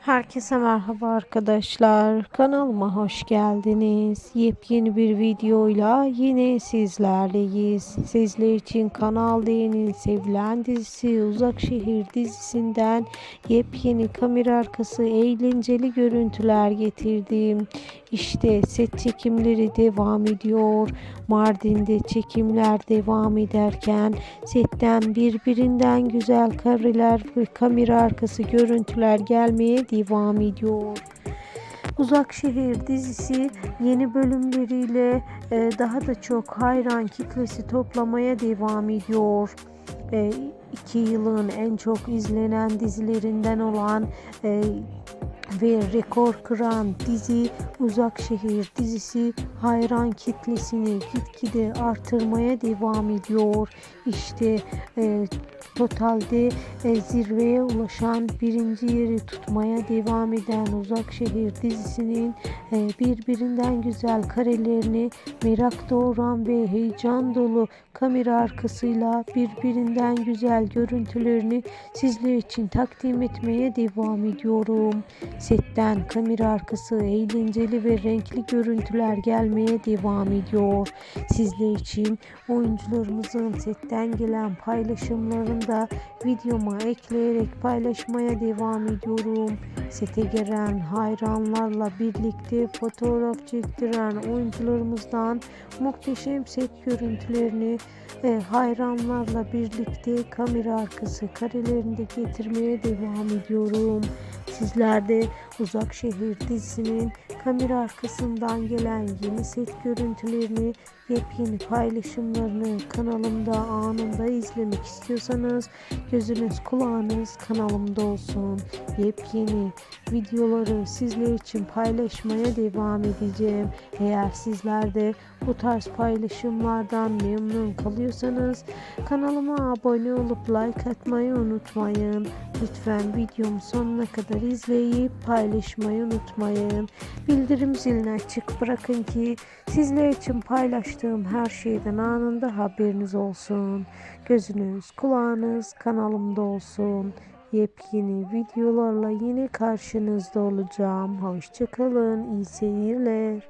Herkese merhaba arkadaşlar. Kanalıma hoş geldiniz. Yepyeni bir videoyla yine sizlerleyiz. Sizler için Kanal D'nin sevilen dizisi Uzak Şehir dizisinden yepyeni kamera arkası eğlenceli görüntüler getirdim. İşte set çekimleri devam ediyor. Mardin'de çekimler devam ederken setten birbirinden güzel kareler ve kamera arkası görüntüler gelmeye devam ediyor. Uzak Şehir dizisi yeni bölümleriyle e, daha da çok hayran kitlesi toplamaya devam ediyor. E, iki yılın en çok izlenen dizilerinden olan e, ve rekor kıran dizi Uzak Şehir dizisi hayran kitlesini gitgide artırmaya devam ediyor. İşte e, totalde e, zirveye ulaşan birinci yeri tutmaya devam eden Uzak Şehir dizisinin e, birbirinden güzel karelerini merak doğuran ve heyecan dolu kamera arkasıyla birbirinden güzel görüntülerini sizler için takdim etmeye devam ediyorum. Setten kamera arkası eğlenceli ve renkli görüntüler gelmeye devam ediyor. Sizler için oyuncularımızın setten gelen paylaşımlarını da videoma ekleyerek paylaşmaya devam ediyorum. Sete gelen hayranlarla birlikte fotoğraf çektiren oyuncularımızdan muhteşem set görüntülerini e, hayranlarla birlikte kamera arkası karelerinde getirmeye devam ediyorum. Sizler de Uzak Şehir dizisinin kamera arkasından gelen yeni set görüntülerini, yepyeni paylaşımlarını kanalımda anında izlemek istiyorsanız gözünüz kulağınız kanalımda olsun. Yepyeni videoları sizler için paylaşmaya devam edeceğim. Eğer sizler de bu tarz paylaşımlardan memnun kalıyorsanız kanalıma abone olup like atmayı unutmayın. Lütfen videomu sonuna kadar izleyip paylaşmayı unutmayın. Bildirim zilini açık bırakın ki sizler için paylaştığım her şeyden anında haberiniz olsun. Gözünüz, kulağınız kanalımda olsun. Yepyeni videolarla yine karşınızda olacağım. Hoşçakalın, iyi seyirler.